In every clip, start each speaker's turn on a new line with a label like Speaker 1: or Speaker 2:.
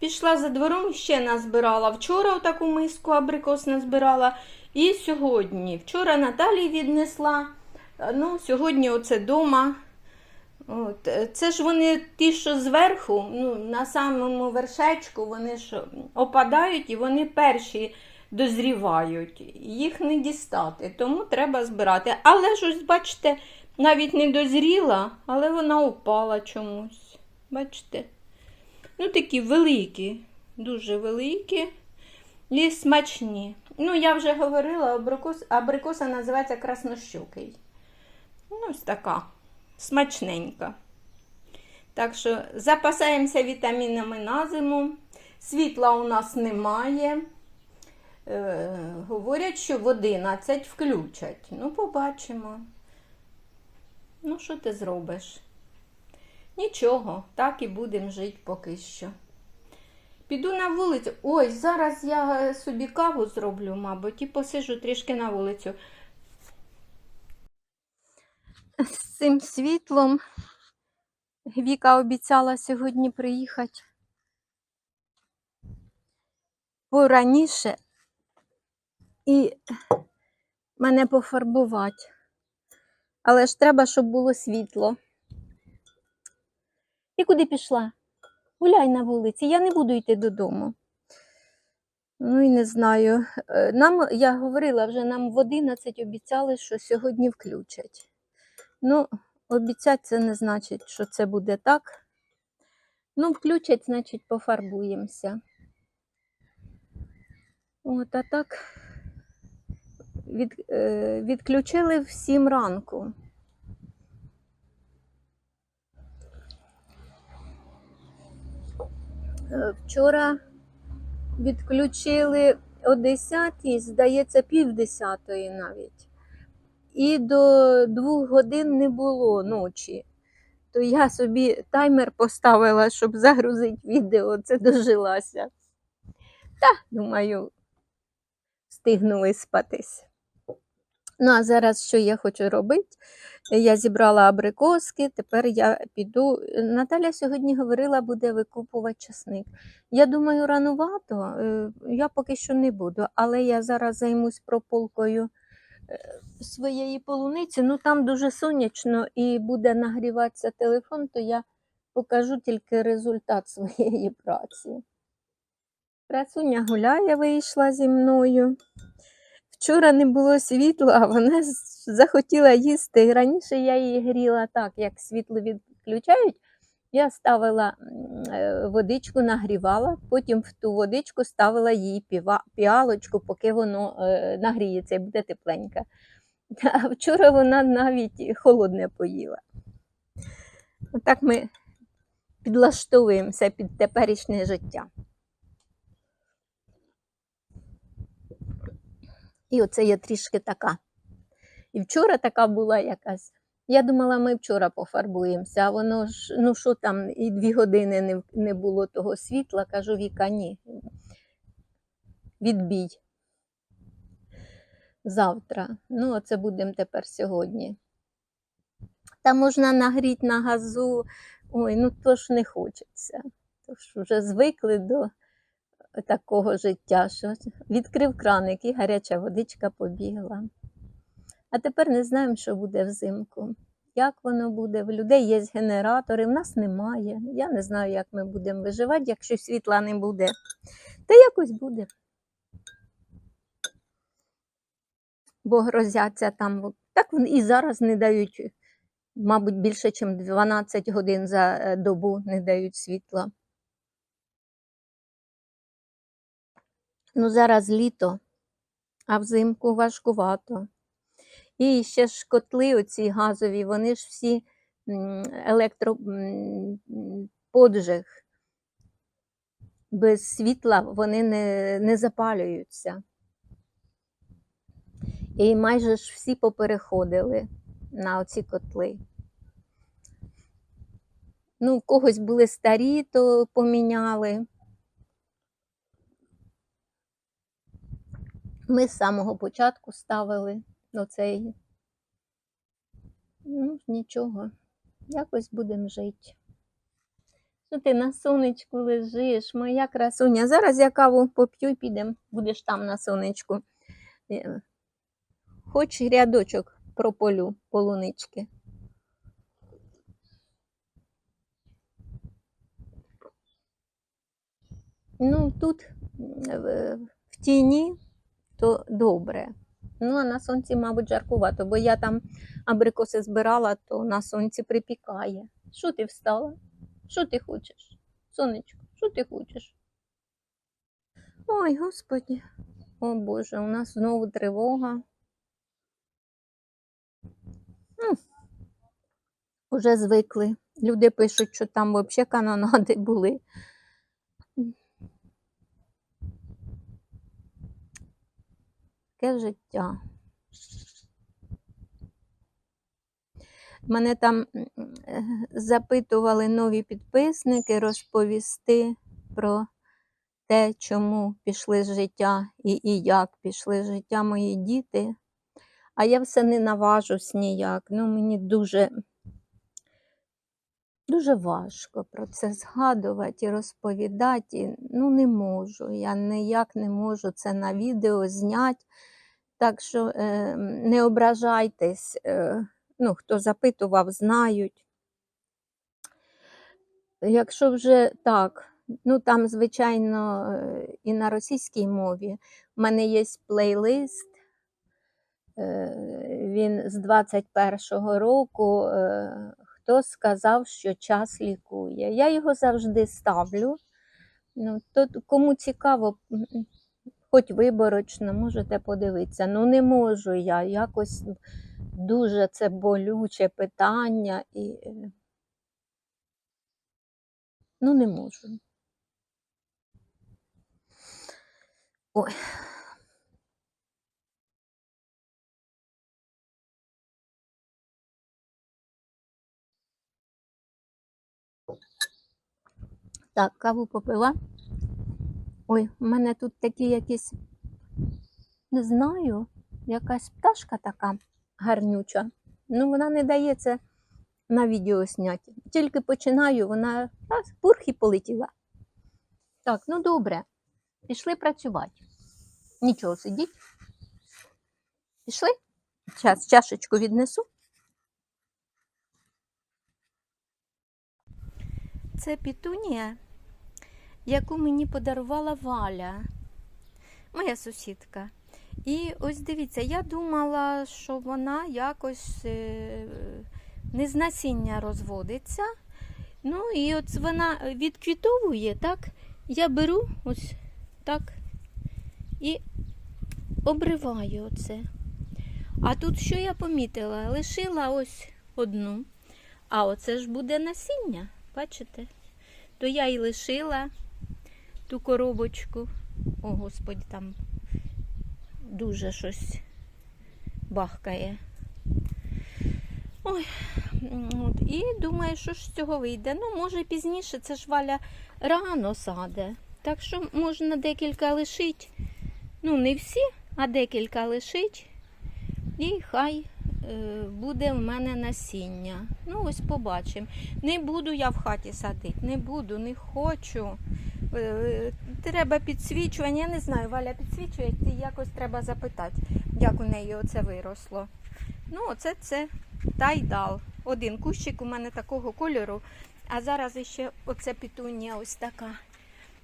Speaker 1: Пішла за двором, ще назбирала. Вчора таку миску абрикос назбирала. І сьогодні. Вчора Наталі віднесла. Ну, сьогодні оце дома. От. е, Це ж вони ті, що зверху, ну, на самому вершечку, вони ж опадають і вони перші дозрівають. Їх не дістати, тому треба збирати. Але ж ось, бачите, навіть не дозріла, але вона упала чомусь. Бачите? Ну, такі великі, дуже великі і смачні. Ну, я вже говорила, абрикос, абрикоса називається краснощокий. Ну, ось така смачненька. Так що запасаємося вітамінами на зиму. Світла у нас немає. Е, говорять, що в 11 включать. Ну, побачимо. Ну, що ти зробиш? Нічого, так і будемо жити поки що. Піду на вулицю. Ой, зараз я собі каву зроблю, мабуть, і посижу трішки на вулицю. З цим світлом Віка обіцяла сьогодні приїхати пораніше і мене пофарбувати. Але ж треба, щоб було світло. І куди пішла? Гуляй на вулиці, я не буду йти додому. Ну і не знаю. Е, Нам, я говорила вже, нам в 11 обіцяли, що сьогодні включать. Ну, обіцять це не значить, що це буде так. Ну, включать, значить, пофарбуємося. От, а так від, е, відключили в 7 ранку. Вчора відключили о 10, здається, пів десятої навіть. І до двох годин не було ночі. То я собі таймер поставила, щоб загрузити відео, це дожилася. Та, думаю, встигнули спатись. Ну, а зараз що я хочу робити? Я зібрала абрикоски, тепер я піду. Наталя сьогодні говорила, буде викупувати часник. Я думаю, ранувато, е, я поки що не буду, але я зараз займусь прополкою е, своєї полуниці. Ну там дуже сонячно і буде нагріватися телефон, то я покажу тільки результат своєї праці. Красуня гуляє, вийшла зі мною. Вчора не було світла, вона захотіла їсти. Раніше я її гріла так, як світло відключають. Я ставила е, водичку, нагрівала, потім в ту водичку ставила їй піалочку, поки воно е, нагріється і буде тепленьке. А вчора вона навіть холодне поїла. Отак ми підлаштовуємося під теперішнє життя. І оце я трішки така. І вчора така була якась. Я думала, ми вчора пофарбуємося, а воно ж, ну що там, і дві години не, не було того світла, кажу, Віка, ні. Відбій. Завтра. Ну, оце будемо тепер сьогодні. Та можна нагріти на газу. Ой, ну то ж не хочеться. То ж вже звикли до такого життя, що відкрив краник і гаряча водичка побігла. А тепер не знаємо, що буде взимку. Як воно буде? В людей є генератори, в нас немає. Я не знаю, як ми будемо виживати, якщо світла не буде. Та якось буде. Бо грозяться там. Так і зараз не дають, мабуть, більше, ніж 12 годин за е, добу не дають світла. Ну, зараз літо, а взимку важкувато. І ще ж котли оці газові, вони ж всі електроподжиг. Без світла вони не, не запалюються. І майже ж всі попереходили на оці котли. Ну, когось були старі, то поміняли. Ми з самого початку ставили оцей. Ну, нічого, якось будемо жити. Що ти на сонечку лежиш, моя красуня. Зараз я каву поп'ю і підемо, будеш там на сонечку. Е, Хоч рядочок прополю полунички. Ну, тут в в тіні то добре. Ну, а на сонці, мабуть, жаркувато, бо я там абрикоси збирала, то на сонці припікає. Що ти встала? Що ти хочеш? Сонечко, що ти хочеш? Ой, господі, о Боже, у нас знову тривога. М, Уже звикли. Люди пишуть, що там взагалі канонади були. Таке життя. Мене там запитували нові підписники розповісти про те, чому пішли з життя і, і як пішли з життя мої діти. А я все не наважусь ніяк. Ну, мені дуже, дуже важко про це згадувати і розповідати. Ну, не можу. Я ніяк не можу це на відео зняти. Так що е, не ображайтесь. Е, ну, хто запитував, знають. Якщо вже так, ну там, звичайно, е, і на російській мові в мене є плейлист. е, Він з 21-го року. е, Хто сказав, що час лікує? Я його завжди ставлю. Ну, то кому цікаво, хоч виборочно, можете подивитися. Ну, не можу я якось дуже це болюче питання і е, ну не можу. Ой. Так, каву попила. Ой, у мене тут такі якісь, не знаю, якась пташка така гарнюча. Ну, вона не дає це на відео зняти. Тільки починаю, вона раз, пурх і полетіла. Так, ну добре. Пішли працювати. Нічого сидіть. Пішли? Зараз чашечку віднесу. Це пітунія, яку мені подарувала Валя, моя сусідка. І ось дивіться, я думала, що вона якось е, не з насіння розводиться. Ну і от вона відквітовує, так? Я беру ось так і обриваю оце. А тут що я помітила? Лишила ось одну. А оце ж буде насіння, бачите? То я і лишила ту коробочку. О, Господи, там дуже щось бахкає. Ой, от, і думаю, що ж з цього вийде. Ну, може, пізніше це ж валя рано саде. Так що можна декілька лишить. Ну, не всі, а декілька лишить. І хай е, буде в мене насіння. Ну, ось побачимо. Не буду я в хаті садити, не буду, не хочу. Е, Треба підсвічування. Я не знаю, Валя підсвічує, якось треба запитати, як у неї оце виросло. Ну, оце це тайдал. Один кущик у мене такого кольору, а зараз ще оце пітунія ось така.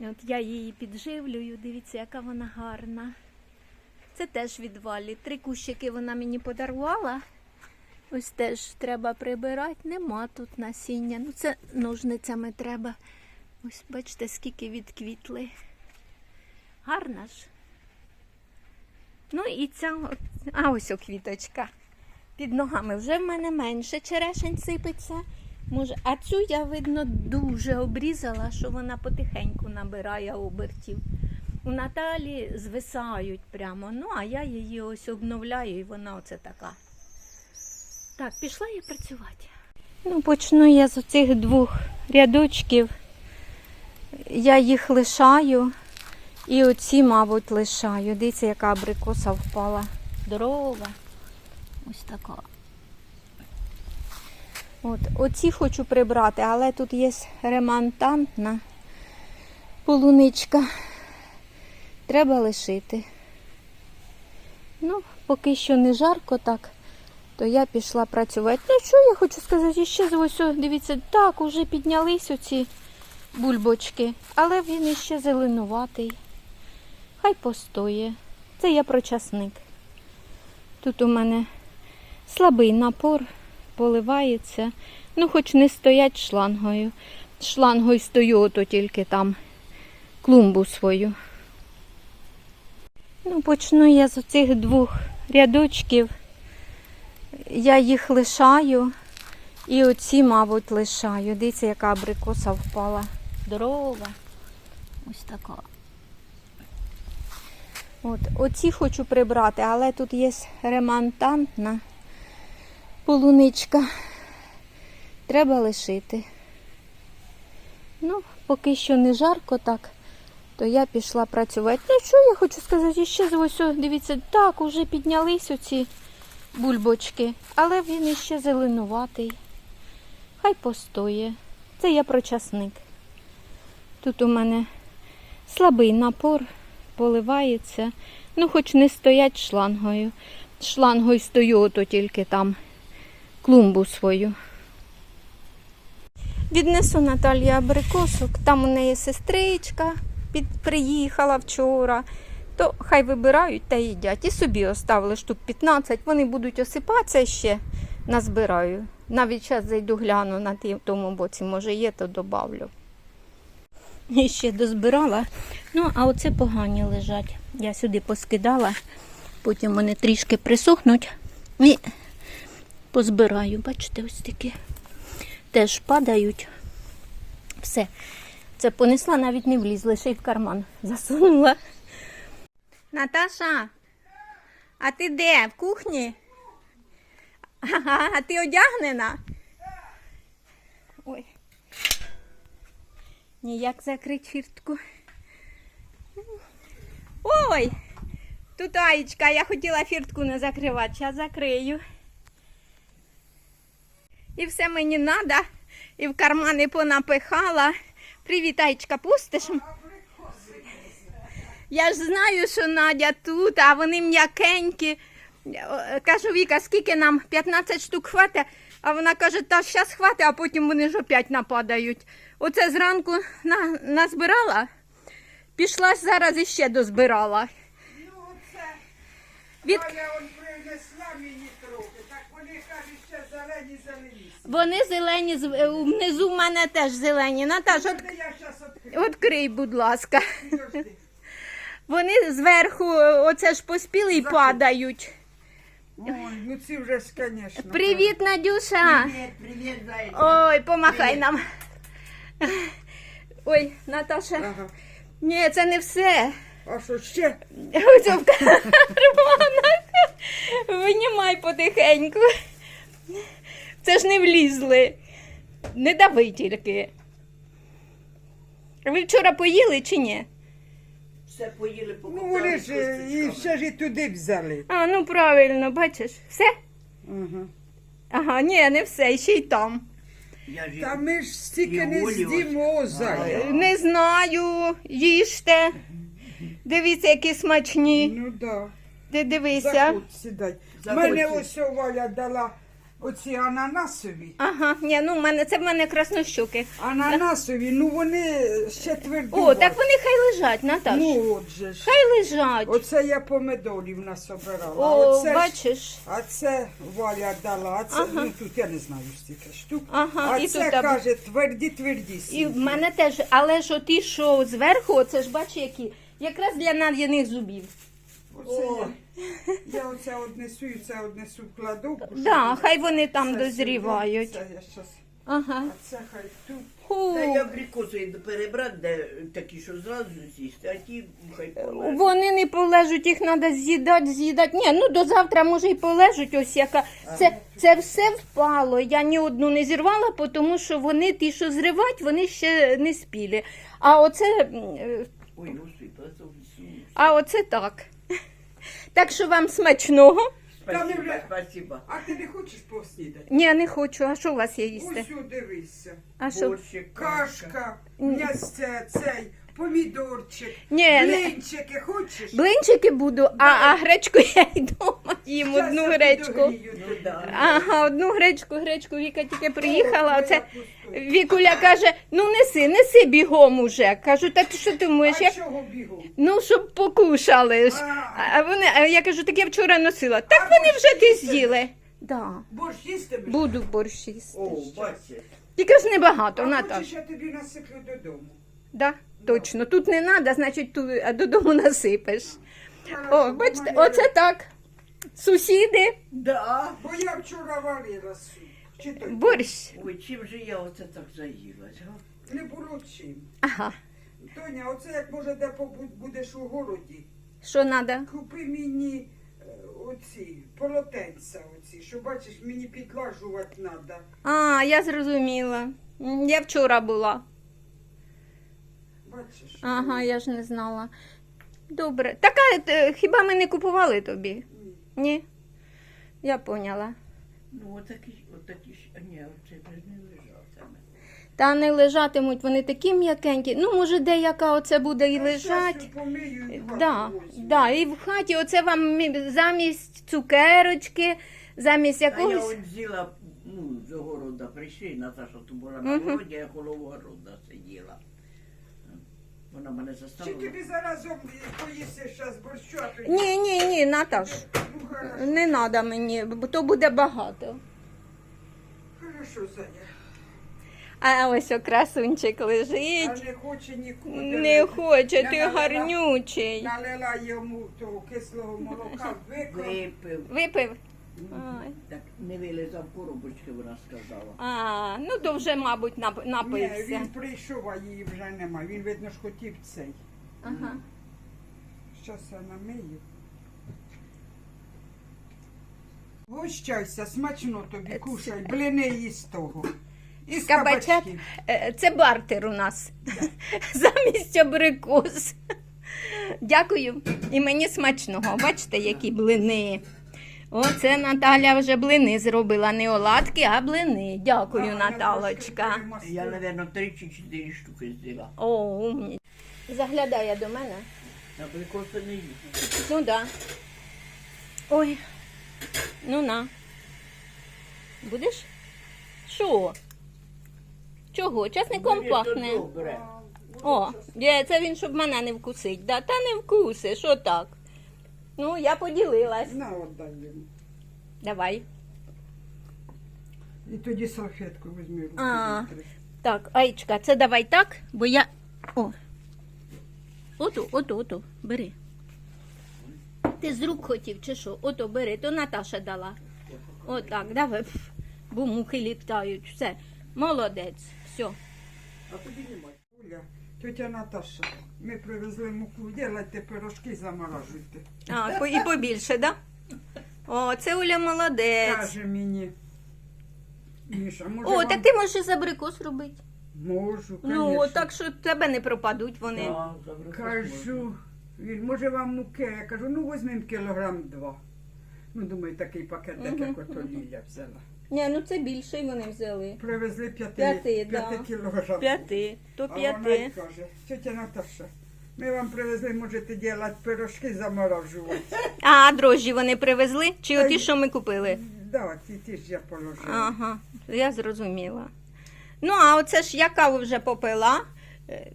Speaker 1: От я її підживлюю, дивіться, яка вона гарна. Це теж від Валі. Три кущики вона мені подарувала. Ось теж треба прибирати. Нема тут насіння. Ну, це ножницями треба. Ось бачите, скільки відквітли. Гарна ж. Ну і ця, а ось о квіточка. Під ногами вже в мене менше черешень сипеться. Може, а цю я, видно, дуже обрізала, що вона потихеньку набирає обертів. У Наталі звисають прямо. Ну, а я її ось обновляю, і вона оце така. Так, пішла я працювати. Ну, почну я з оцих двох рядочків. Я їх лишаю. І оці, мабуть, лишаю. Дивіться, яка абрикоса впала. Здорова. Ось така. От, оці хочу прибрати, але тут є ремонтантна полуничка. Треба лишити. Ну, поки що не жарко так, то я пішла працювати. Ну, що я хочу сказати, ще з ось, дивіться, так, уже піднялись оці бульбочки, але він іще зеленуватий. Хай постоє. Це я про часник. Тут у мене слабий напор, поливається. Ну, хоч не стоять шлангою. Шлангою стою, ото тільки там клумбу свою. Ну, почну я з цих двох рядочків. Я їх лишаю. І оці, мабуть, лишаю. Дивіться, яка абрикоса впала. Здорова. Ось така. От, оці хочу прибрати, але тут є ремонтантна полуничка. Треба лишити. Ну, поки що не жарко так, то я пішла працювати. Ну, що я хочу сказати, ще з ось, дивіться, так, уже піднялись оці бульбочки, але він іще зеленуватий. Хай постоє. Це я про часник. Тут у мене слабий напор, поливається. Ну, хоч не стоять шлангою. Шлангою стою, ото тільки там клумбу свою. Віднесу Наталі абрикосок. Там у неї сестричка під, приїхала вчора. То хай вибирають та їдять. І собі оставили штук 15. Вони будуть осипатися ще назбираю. Навіть зараз зайду гляну на тому боці, може є, то добавлю. І ще дозбирала. Ну, а оце погані лежать. Я сюди поскидала, потім вони трішки присохнуть і позбираю. Бачите, ось такі. Теж падають. Все. Це понесла, навіть не влізла, ще й в карман засунула. Наташа, а ти де? В кухні? Ага, а ти одягнена? Ой. Ніяк закрить фіртку. Ой! Тут Аєчка, я хотіла фіртку не закривати, зараз закрию. І все мені треба, і в кармани понапихала. Привіт, Аєчка, пустиш? Я ж знаю, що Надя тут, а вони м'якенькі. Кажу, Віка, скільки нам? 15 штук хватить? А вона каже, та зараз хватить, а потім вони ж опять нападають. Оце зранку на, назбирала, пішла зараз іще дозбирала.
Speaker 2: Ну, оце
Speaker 1: Від...
Speaker 2: Валя он принесла мені трохи, так вони кажуть, ще зелені зелені.
Speaker 1: Вони зелені, з- е, внизу в мене теж зелені. Наташ, от,
Speaker 2: Це я зараз відкрию.
Speaker 1: відкрий, будь ласка.
Speaker 2: Підожди.
Speaker 1: Вони зверху е, оце ж поспіли і
Speaker 2: Заходь.
Speaker 1: падають.
Speaker 2: Ой, ну ці вже ж, звісно.
Speaker 1: Привіт, Надюша!
Speaker 3: Привет, привет, зайчик.
Speaker 1: Ой, помахай нам. Ой, Наташа.
Speaker 2: Ага.
Speaker 1: Ні, це не все.
Speaker 2: А що ще?
Speaker 1: Карманах. Винімай потихеньку. Це ж не влізли. Не дави тільки. Ви вчора поїли чи ні?
Speaker 3: Все поїли,
Speaker 2: Ну
Speaker 3: покупали.
Speaker 2: вони ж і все ж і туди взяли.
Speaker 1: А, ну правильно, бачиш, все?
Speaker 2: Ага.
Speaker 1: Ага, ні, не все, ще й там.
Speaker 3: Я ж...
Speaker 2: Та ми ж стільки не
Speaker 3: Олі
Speaker 2: з'їмо зая.
Speaker 1: Не знаю, їжте. Дивіться, які смачні.
Speaker 2: Ну да.
Speaker 1: Ти дивися.
Speaker 2: Заходь, сідай.
Speaker 3: Заходь.
Speaker 2: Мене ось Валя дала оці ананасові.
Speaker 1: Ага, ні, ну в мене це в мене краснощуки.
Speaker 2: Ананасові, ну вони ще тверді.
Speaker 1: О, так вони хай лежать, Наташ.
Speaker 2: Ну от же ж.
Speaker 1: Хай лежать.
Speaker 2: Оце я помидорів насобирала.
Speaker 1: О,
Speaker 2: Оце ж-
Speaker 1: бачиш.
Speaker 2: А це Валя дала, а це ну тут я не знаю стільки штук.
Speaker 1: Ага,
Speaker 2: а
Speaker 1: і
Speaker 2: це
Speaker 1: тут
Speaker 2: каже тверді тверді
Speaker 1: І в мене теж, але ж оті, що зверху, оце ж бачиш які. Якраз для над'яних зубів.
Speaker 2: Оце я, я оце однесу і це однесу в кладовку.
Speaker 1: Да, хай вони там
Speaker 2: це
Speaker 1: дозрівають.
Speaker 2: сюди, Це я щас,
Speaker 1: Ага.
Speaker 2: а це хай тут.
Speaker 1: Фу.
Speaker 3: Та я абрикоси перебрати, де такі, що зразу з'їсти, а ті хай полежать.
Speaker 1: Вони не полежуть, їх треба з'їдати, з'їдати. Ні, ну до завтра може і полежуть. Ось яка. Це, це все впало. Я ні одну не зірвала, тому що вони, ті, що зривать, вони ще не спілі. А оце, м, е,
Speaker 3: Ой, господи, то це всю.
Speaker 1: а оце так. Так що вам смачного.
Speaker 3: спасибо,
Speaker 2: вже-
Speaker 3: спасибо.
Speaker 2: А ти не хочеш поснідати?
Speaker 1: Ні, не хочу. А що у вас є їсти?
Speaker 2: Ось дивися.
Speaker 1: А що?
Speaker 3: Борщик,
Speaker 2: Кашка, м'ясце, цей, помідорчик,
Speaker 1: Ні, не-
Speaker 2: блинчики хочеш?
Speaker 1: Блинчики буду, а, а гречку я й дома їм
Speaker 2: Щас
Speaker 1: одну
Speaker 2: я
Speaker 1: гречку.
Speaker 2: підогрію
Speaker 3: Ну
Speaker 2: тобі.
Speaker 3: да.
Speaker 1: Ага, одну гречку, гречку. Віка тільки приїхала.
Speaker 2: О,
Speaker 1: Оце
Speaker 2: моя.
Speaker 1: Вікуля каже: ну неси, неси бігом уже. Кажу, та ти що думаєш?
Speaker 2: А
Speaker 1: Я...
Speaker 2: чого бігу?
Speaker 1: Ну, щоб покушали ж.
Speaker 2: А.
Speaker 1: А вони, а я кажу, так я вчора носила. Так
Speaker 2: А
Speaker 1: вони вже ти з'їли. Да,
Speaker 2: Борщ їстимеш?
Speaker 1: буду борщ їсти.
Speaker 3: О, бачиш.
Speaker 1: Тільки ж небагато,
Speaker 2: А
Speaker 1: Наташ.
Speaker 2: хочеш, я тобі насиплю додому?
Speaker 1: Да, точно. Тут не треба, значить, тут, а додому насипеш. О, бачите, оце так. Сусіди,
Speaker 3: Да.
Speaker 2: Бо я вчора варила суп. Чи то
Speaker 1: борщ.
Speaker 3: Ой, чим же я оце так заїлась, га?
Speaker 2: не було чим.
Speaker 1: Ага.
Speaker 2: Тоня, оце як може де побу- будеш у городі,
Speaker 1: Що треба?
Speaker 2: купи мені е, оці полотенця оці, що бачиш, мені підлажувати треба.
Speaker 1: А, я зрозуміла. М, Я вчора була.
Speaker 2: Бачиш?
Speaker 1: Ага, я ж не знала. Добре. Така, е, хіба ми не купували тобі?
Speaker 2: Ні.
Speaker 1: Ні? Я поняла.
Speaker 3: Ну, отакі, отакі ж, а ні, оце вже не лежав саме.
Speaker 1: Та не лежатимуть, вони такі м'якенькі. Ну, може, деяка оце буде і
Speaker 2: Та
Speaker 1: лежать.
Speaker 2: помию і в хату
Speaker 1: Да,
Speaker 2: возьму.
Speaker 1: да, і в хаті оце вам мі- замість цукерочки, замість
Speaker 3: А я
Speaker 1: якогось.
Speaker 3: от взяла, ну, з огорода прийшли, Наташа то була на
Speaker 1: Мгм.
Speaker 3: городі, я коло огорода сиділа. Вона мене
Speaker 2: Чи
Speaker 3: заставила.
Speaker 2: тобі заразом поїсти зараз борщу, а тоді...
Speaker 1: Ні, ні, ні, Наташ,
Speaker 2: Ну, хорошо,
Speaker 1: не треба мені, бо то буде багато.
Speaker 2: хорошо, Саня.
Speaker 1: А ось о, красунчик
Speaker 2: А
Speaker 1: лежить.
Speaker 2: не хоче нікуди.
Speaker 1: Не хоче,
Speaker 2: Я
Speaker 1: ти
Speaker 2: налила-
Speaker 1: гарнючий.
Speaker 2: Налила йому того кислого молока, виклав.
Speaker 3: Випив.
Speaker 1: Випив? Ай.
Speaker 3: Так не вилізав коробочки, вона сказала.
Speaker 1: А, ну то вже, мабуть, нап-
Speaker 2: Ні,
Speaker 1: напився.
Speaker 2: він прийшов, а її вже нема. Він, видно ж, хотів цей.
Speaker 1: Ага.
Speaker 2: Щас я намию. Гощайся, смачно тобі, кушай, блини із того. Із
Speaker 1: Кабачат?
Speaker 2: кабачків.
Speaker 1: Е, Це бартер у нас. Замість абрикос. Дякую. І мені смачного. Бачите, які блини. Оце Наталя вже блини зробила. Не оладки, а блини. Дякую,
Speaker 2: А,
Speaker 1: Наталочка.
Speaker 3: Я, мабуть, три чи чотири штуки з'їла.
Speaker 1: О, умні. Заглядає до мене.
Speaker 3: Абрикоси не їсть.
Speaker 1: Ну да. Ой. Ну на. Будеш? Що? Чого? Часником
Speaker 3: Бери, то
Speaker 1: пахне.
Speaker 3: Добре.
Speaker 1: О, це він, щоб мене не вкусить. Да? Та не вкуси, що так? Ну, я поділилась.
Speaker 2: На, отдай йому.
Speaker 1: Давай.
Speaker 2: І тоді салфетку візьми. руки
Speaker 1: А.
Speaker 2: витри.
Speaker 1: Так, Аїчка, це давай так, бо я. О. Ото, ото, ото, бери. Ти з рук хотів, чи що? Ото бери, то Наташа дала. Отак, давай. Пф, Бо мухи літають. Все. Молодець. Все.
Speaker 3: А тобі немає.
Speaker 2: Оля, тетя Наташа, ми привезли муку, ділайте пирожки, заморажуйте.
Speaker 1: А, по- і побільше, да? О, це Оля молодець.
Speaker 2: Каже мені. Міша, може
Speaker 1: О,
Speaker 2: вам...
Speaker 1: так ти можеш із абрикос робити.
Speaker 2: Можу,
Speaker 1: Ну,
Speaker 2: конечно.
Speaker 1: так що тебе не пропадуть вони.
Speaker 3: Да, можна.
Speaker 2: Кажу, він, може вам муки? Я кажу, ну візьмемо кілограм два. Ну, думаю, такий пакетик, як ото Ліля взяла.
Speaker 1: Ні, ну це більше вони взяли.
Speaker 2: Привезли п'яти,
Speaker 1: П'яти,
Speaker 2: п'яти
Speaker 1: да.
Speaker 2: кілограм.
Speaker 1: П'яти, то
Speaker 2: А вона й
Speaker 1: п'яти.
Speaker 2: каже, тетя Наташа, ми вам привезли, можете робити пирожки, заморажувати.
Speaker 1: А дрожжі вони привезли? Чи оті, що ми купили?
Speaker 2: Да, ті, ті ж я положила.
Speaker 1: Ага, я зрозуміла. Ну, а оце ж я каву вже попила. Е,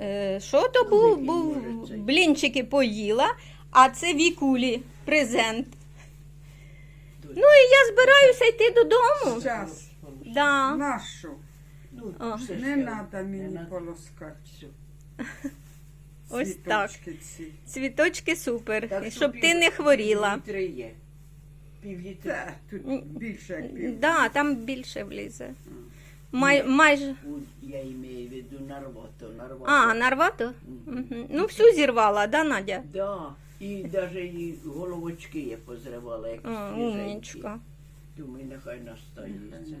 Speaker 1: е, Що то був? Був
Speaker 3: може, цей.
Speaker 1: блінчики поїла, а це вікулі презент. Ну і я збираюся йти додому.
Speaker 2: Зараз,
Speaker 1: Да.
Speaker 2: нашу,
Speaker 3: Ну,
Speaker 1: О.
Speaker 2: не треба мені полоскати.
Speaker 3: Все.
Speaker 1: Ось так.
Speaker 2: Цвіточки ці.
Speaker 1: Цвіточки супер.
Speaker 3: Так
Speaker 1: І
Speaker 3: що
Speaker 1: щоб
Speaker 3: пів-
Speaker 1: ти не хворіла.
Speaker 3: Півлітри є. Півлітри.
Speaker 2: Та, тут більше як пів.
Speaker 1: Да, там більше влізе. Май, майже.
Speaker 3: Я имею в виду нарвато, нарвато.
Speaker 1: А, нарвато? Мгм. Ну, всю зірвала, да, Надя?
Speaker 3: Да. І навіть і головочки я позривала, як свіженькі.
Speaker 1: умнічка.
Speaker 3: Думаю, нехай настається.